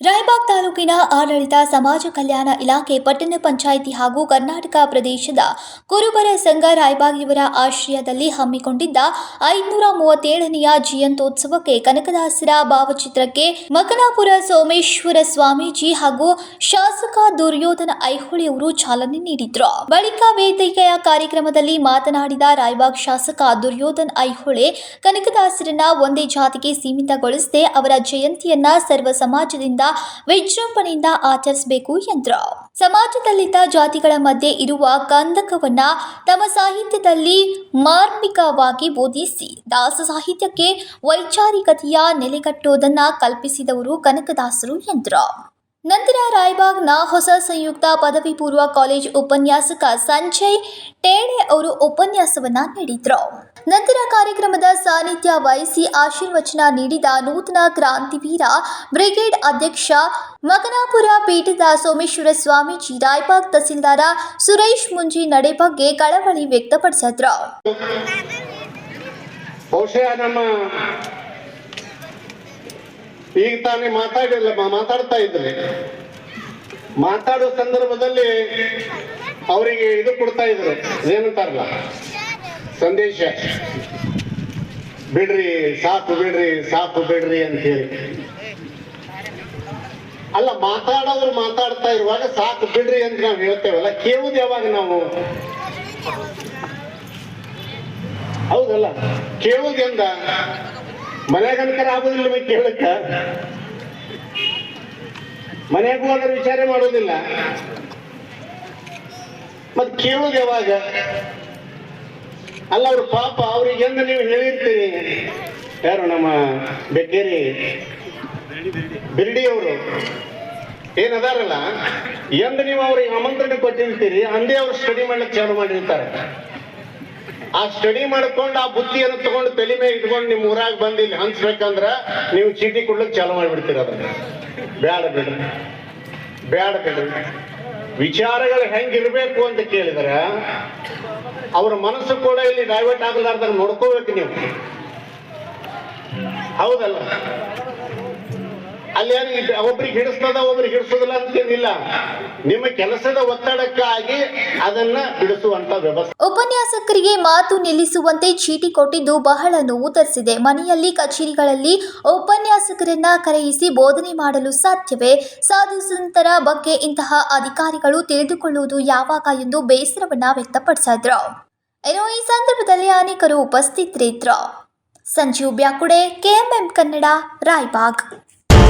ರಹ ತಾಲೂಕಿನ ಆಡಳಿತ, ಸಮಾಜ ಕಲ್ಯಾಣ ಇಲಾಖೆ, ಪಟ್ಟಣ ಪಂಚಾಯಿತಿ ಹಾಗೂ ಕರ್ನಾಟಕ ಪ್ರದೇಶದ ಕುರುಬರ ಸಂಘ ರಾಯಬಾಗ್ ಇವರ ಆಶ್ರಯದಲ್ಲಿ ಹಮ್ಮಿಕೊಂಡಿದ್ದ ಐನೂರ ಮೂವತ್ತೇಳನೆಯ ಜಯಂತೋತ್ಸವಕ್ಕೆ ಕನಕದಾಸರ ಭಾವಚಿತ್ರಕ್ಕೆ ಮಕನಾಪುರ ಸೋಮೇಶ್ವರ ಸ್ವಾಮೀಜಿ ಹಾಗೂ ಶಾಸಕ ದುರ್ಯೋಧನ ಐಹೊಳೆ ಅವರು ಚಾಲನೆ ನೀಡಿದ್ರು. ಬಳಿಕ ವೇದಿಕೆಯ ಕಾರ್ಯಕ್ರಮದಲ್ಲಿ ಮಾತನಾಡಿದ ರಾಯಬಾಗ್ ಶಾಸಕ ದುರ್ಯೋಧನ್ ಐಹೊಳೆ, ಕನಕದಾಸರನ್ನ ಒಂದೇ ಜಾತಿಗೆ ಸೀಮಿತಗೊಳಿಸದೆ ಅವರ ಜಯಂತಿಯನ್ನ ಸರ್ವ ಸಮಾಜದಿಂದ ವಿಜೃಂಭಣೆಯಿಂದ ಆಚರಿಸಬೇಕು ಎಂದರು ಸಮಾಜದಲ್ಲಿದ್ದ ಜಾತಿಗಳ ಮಧ್ಯೆ ಇರುವ ಕಂದಕವನ್ನ ತಮ್ಮ ಸಾಹಿತ್ಯದಲ್ಲಿ ಮಾರ್ಮಿಕವಾಗಿ ಬೋಧಿಸಿ ದಾಸ ಸಾಹಿತ್ಯಕ್ಕೆ ವೈಚಾರಿಕತೆಯ ನೆಲೆಗಟ್ಟೋದನ್ನ ಕಲ್ಪಿಸಿದವರು ಕನಕದಾಸರು ಎಂದರು ನಂತರ ರಾಯಬಾಗ್ನ ಹೊಸ ಸಂಯುಕ್ತ ಪದವಿ ಪೂರ್ವ ಕಾಲೇಜ್ ಉಪನ್ಯಾಸಕ ಸಂಜಯ್ ಟೇಣೆ ಅವರು ಉಪನ್ಯಾಸವನ್ನ ನೀಡಿದ್ರು. ನಂತರ ಕಾರ್ಯಕ್ರಮದ ಸಾನ್ನಿಧ್ಯ ವಹಿಸಿ ಆಶೀರ್ವಚನ ನೀಡಿದ ನೂತನ ಕ್ರಾಂತಿವೀರ ಬ್ರಿಗೇಡ್ ಅಧ್ಯಕ್ಷ ಮಗನಾಪುರ ಪೀಠದ ಸೋಮೇಶ್ವರ ಸ್ವಾಮೀಜಿ, ರಾಯಬಾಗ್ ತಹಸೀಲ್ದಾರ ಸುರೇಶ್ ಮುಂಜಿ ನಡೆ ಬಗ್ಗೆ ಕಳವಳಿ ವ್ಯಕ್ತಪಡಿಸಿದ್ರು. ಈಗ ತಾನೇ ಮಾತಾಡಿಲ್ಲ ಮಾತಾಡ್ತಾ ಇದ್ರಿ. ಮಾತಾಡೋ ಸಂದರ್ಭದಲ್ಲಿ ಅವರಿಗೆ ಇದು ಕೊಡ್ತಾ ಇದ್ರು. ಏನಂತಾರಲ್ಲ ಸಂದೇಶ. ಬಿಡ್ರಿ, ಸಾಕು ಬಿಡ್ರಿ ಸಾಕು ಬಿಡ್ರಿ ಅಂತ ಹೇಳಿ ಅಲ್ಲ, ಮಾತಾಡೋರು ಮಾತಾಡ್ತಾ ಇರುವಾಗ ಸಾಕು ಬಿಡ್ರಿ ಅಂತ ನಾವು ಹೇಳ್ತೇವಲ್ಲ ಕೇಳುದು ಯಾವಾಗ ನಾವು? ಹೌದಲ್ಲ? ಕೇಳುವುದೆಂದ ಮನೆಗನಕರ ಆಗುದಿಲ್ಲ ಕೇಳಕ್ಕ. ಮನೆಗೂ ಅದರ ವಿಚಾರ ಮಾಡೋದಿಲ್ಲ ಮತ್ ಕೇಳುದು ಯಾವಾಗ? ಅಲ್ಲ, ಅವ್ರ ಪಾಪ, ಅವ್ರಿಗೆ ಎಂದು ನೀವು ಹೇಳಿರ್ತೀರಿ. ಯಾರು ನಮ್ಮ ಬೆಕ್ಕೇರಿ? ಬಿರ್ಡಿ ಅವರು ಏನದಾರಲ್ಲ ಎಂದು ನೀವು ಅವ್ರಿಗೆ ಆಮಂತ್ರಣ ಕೊಟ್ಟಿರ್ತೀರಿ, ಅಂದೇ ಅವ್ರು ಸ್ಟಡಿ ಮಾಡ್ಲಿಕ್ಕೆ ಚಾಲು ಮಾಡಿರ್ತಾರೆ. ಆ ಸ್ಟಡಿ ಮಾಡ್ಕೊಂಡು ಆ ಬುದ್ಧಿಯನ್ನು ತಗೊಂಡು ತಲೆ ಮೇಲೆ ಇಟ್ಕೊಂಡು ನಿಮ್ ಊರಾಗ ಬಂದು ಇಲ್ಲಿ ಹಂಚ್ಬೇಕಂದ್ರ ನೀವು ಚೀಟಿ ಕೊಡ್ಲಿಕ್ಕೆ ಚಾಲು ಮಾಡಿಬಿಡ್ತೀರ ಅದನ್ನ. ಬ್ಯಾಡ ಬಿಡ್ರಿ. ಬ್ಯಾಡ ಬಿಡ್ರಿ. ವಿಚಾರಗಳು ಹೆಂಗಿರ್ಬೇಕು ಅಂತ ಕೇಳಿದ್ರ ಅವ್ರ ಮನಸ್ಸು ಕೂಡ ಇಲ್ಲಿ ಡೈವರ್ಟ್ ಆಗಲಾರ್ದಾಗ ನೋಡ್ಕೋಬೇಕು ನೀವು. ಹೌದಲ್ಲ? ಅಲ್ಲಿ ಏನು ಇದ್- ಒಬ್ರಿಗೆ ಹಿಡಿಸ್ತದ, ಒಬ್ರಿಗೆ ಹಿಡಿಸೋದಿಲ್ಲ ಅಂತೇನಿಲ್ಲ ನಿಮ್ಮ ಕೆಲಸದ ಒತ್ತಡಕ್ಕಾಗಿ ಅದನ್ನ ಬಿಡಿಸುವಂತ ವ್ಯವಸ್ಥೆ. ಉಪನ್ಯಾಸಕರಿಗೆ ಮಾತು ನಿಲ್ಲಿಸುವಂತೆ ಚೀಟಿ ಕೊಟ್ಟಿದ್ದು ಬಹಳ ನೋವು ತರಿಸಿದೆ. ಮನೆಯಲ್ಲಿ, ಕಚೇರಿಗಳಲ್ಲಿ ಉಪನ್ಯಾಸಕರನ್ನ ಕರೆಯಿಸಿ ಬೋಧನೆ ಮಾಡಲು ಸಾಧ್ಯವೇ? ಸಾಧು ಸಂತರ ಬಗ್ಗೆ ಇಂತಹ ಅಧಿಕಾರಿಗಳು ತಿಳಿದುಕೊಳ್ಳುವುದು ಯಾವಾಗ ಎಂದು ಬೇಸರವನ್ನ ವ್ಯಕ್ತಪಡಿಸಿದ್ರು. ಏನೋ ಈ ಸಂದರ್ಭದಲ್ಲಿ ಅನೇಕರು ಉಪಸ್ಥಿತರಿದ್ರು ಸಂಜೀವ್ ಬ್ಯಾಕುಡೆ, ಕೆಎಂಎಂ ಕನ್ನಡ, ರಾಯಬಾಗ್.